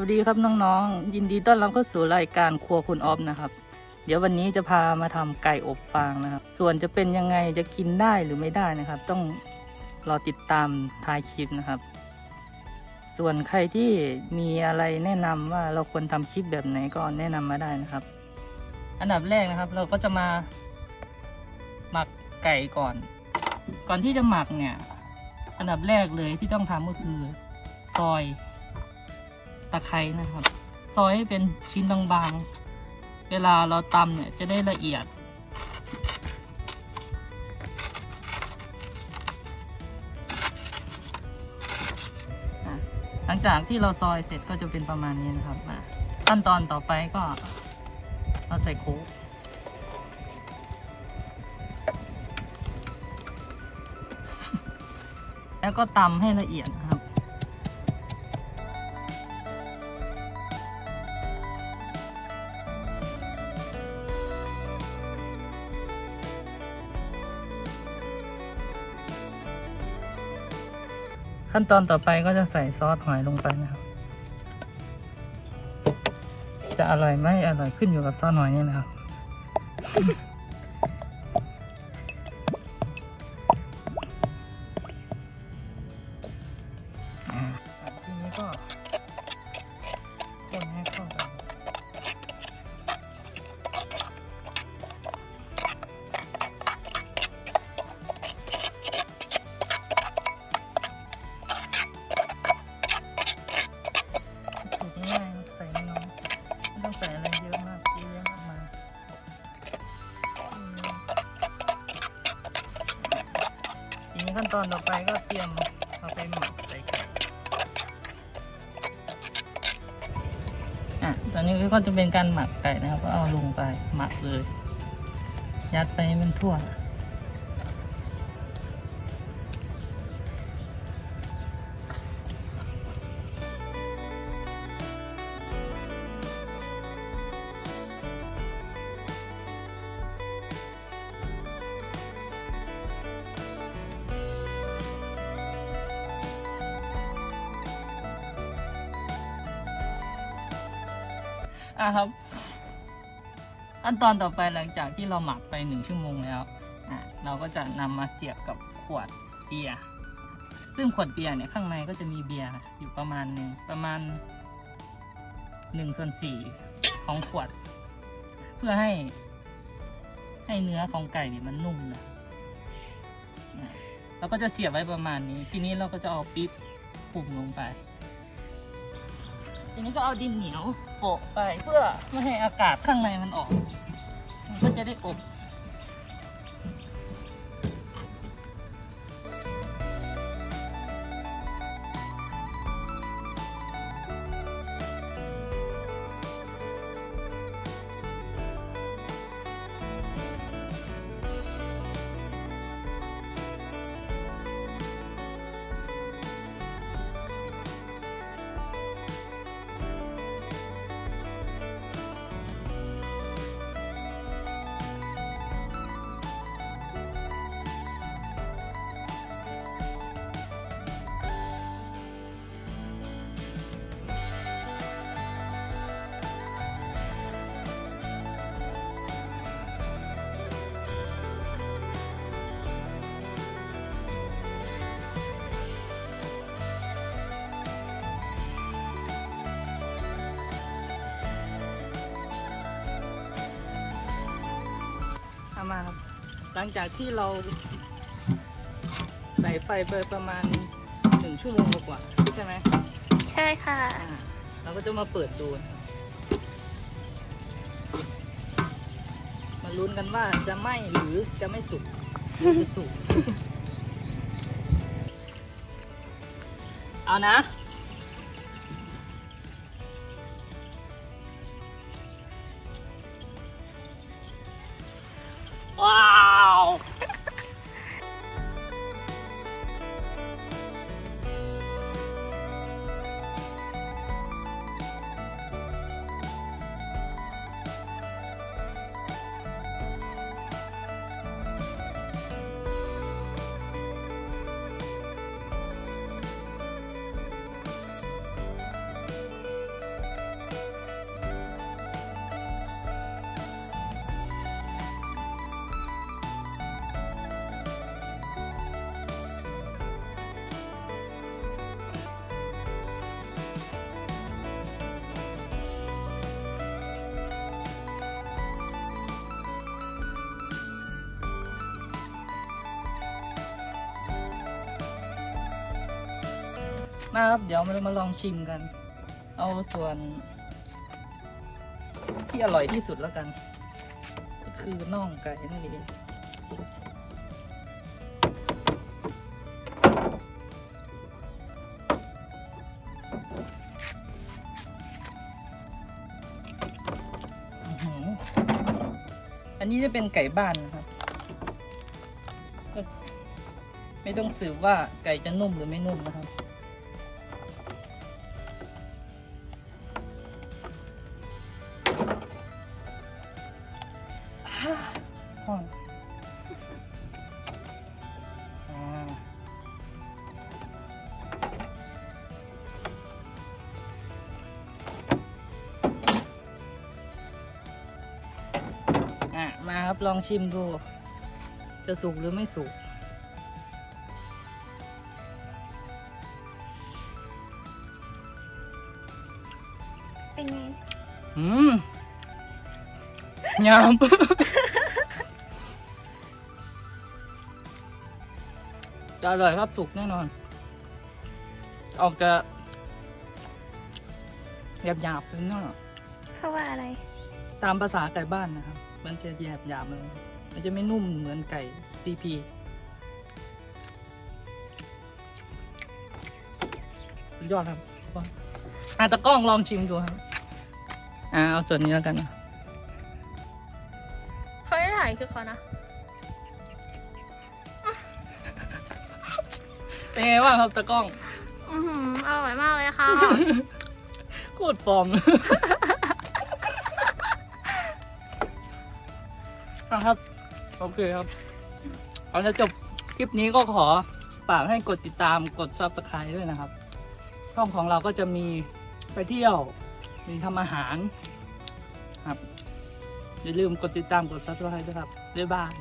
วัสดีครับน้องๆ ยินดีต้อนรับเข้าสู่รายการครัวคุณออฟนะครับ เดี๋ยววันนี้จะพามาทำไก่อบฟางนะครับ ส่วนจะเป็นยังไงจะกินได้หรือไม่ได้นะครับ ต้องรอติดตามท้ายคลิปนะครับ ส่วนใครที่มีอะไรแนะนำว่าเราควรทำคลิปแบบไหนก็แนะนำมาได้นะครับ อันดับแรกนะครับ เราก็จะมาหมักไก่ก่อน ก่อนที่จะหมักเนี่ย อันดับแรกเลยที่ต้องทำก็คือซอยะไคร้นะครับ ซอยให้เป็นชิ้นบางๆ เวลาเราตำเนี่ยจะได้ละเอียด หลังจากที่เราซอยเสร็จก็จะเป็นประมาณนี้นะครับขั้นตอนต่อไปก็เราใส่โค้กแล้วก็ตำให้ละเอียดครับ ขั้นตอนต่อไปก็จะใส่ซอสหอยลงไปนะครับ จะอร่อยไหมอร่อยขึ้นอยู่กับซอสหอยนี่นะครับ ทีนี้ขั้นตอนต่อไปก็เตรียมเอาไปหมักใส่ไก่อะตอนนี้ก็จะเป็นการหมักไก่นะครับ ก็เอาลงไปหมักเลย ยัดไปให้มันทั่ว อะครับ ขั้นตอนต่อไปหลังจากที่เราหมักไปหนึ่งชั่วโมงแล้วอะเราก็จะนำมาเสียบกับขวดเบียร์ซึ่งขวดเบียร์เนี่ยข้างในก็จะมีเบียร์อยู่ประมาณหนึ่งประมาณหนึ่งส่วนสี่ของขวด เพื่อให้ให้เนื้อของไก่เนี่ยมันนุ่มนะอะเราก็จะเสียบไว้ประมาณนี้ ทีนี้เราก็จะเอาปิ๊บปุ่มลงไป ทีนี้ก็เอาดินเหนียวโปะไปเพื่อไม่ให้อากาศข้างในมันออก มันก็จะได้อบ มาครับ หลังจากที่เราใส่ไฟไปประมาณหนึ่งชั่วโมงกว่าๆใช่ไหมใช่ค่ะอ่าเราก็จะมาเปิดดูนะครับมาลุ้นกันว่าจะไหมหรือจะไม่สุกหรือจะสุก เอานะ มาครับ เดี๋ยวเรามาลองชิมกัน เอาส่วน ที่อร่อยที่สุดแล้วกัน ก็คือน่องไก่นั่นเองอันนี้จะเป็นไก่บ้านนะครับ ไม่ต้องสืบว่าไก่จะนุ่มหรือไม่นุ่มนะครับะมาครับลองชิมดู จะสุกหรือไม่สุก เป็นไงอืมยามจะอร่อยครับถูกแน่นอน ออกจะหยาบหยาบๆเป็นน่าเพราะว่าอะไร ตามภาษาไก่บ้านนะครับ มันจะหยาบหยาบๆเลยมันจะไม่นุ่มเหมือนไก่ซีพียอดครับอะตะกล้องลองชิมดูครับอ่าเอาส่วนนี้แล้วกันนะเขาได้ถ่ายคือเขานะเป็นไงบ้างครับตะกล้อง อือหืออร่อยมากเลยค่ะ โคตรปลอม นะครับ โอเคครับ เอาละจบคลิปนี้ก็ขอฝากให้กดติดตามกดซับสไคร b e ด้วยนะครับ ช่องของเราก็จะมีไปเที่ยว มีทำอาหารครับอย่าลืมกดติดตามกดซับสไคร b e ด้วยครับบ๊ายบาย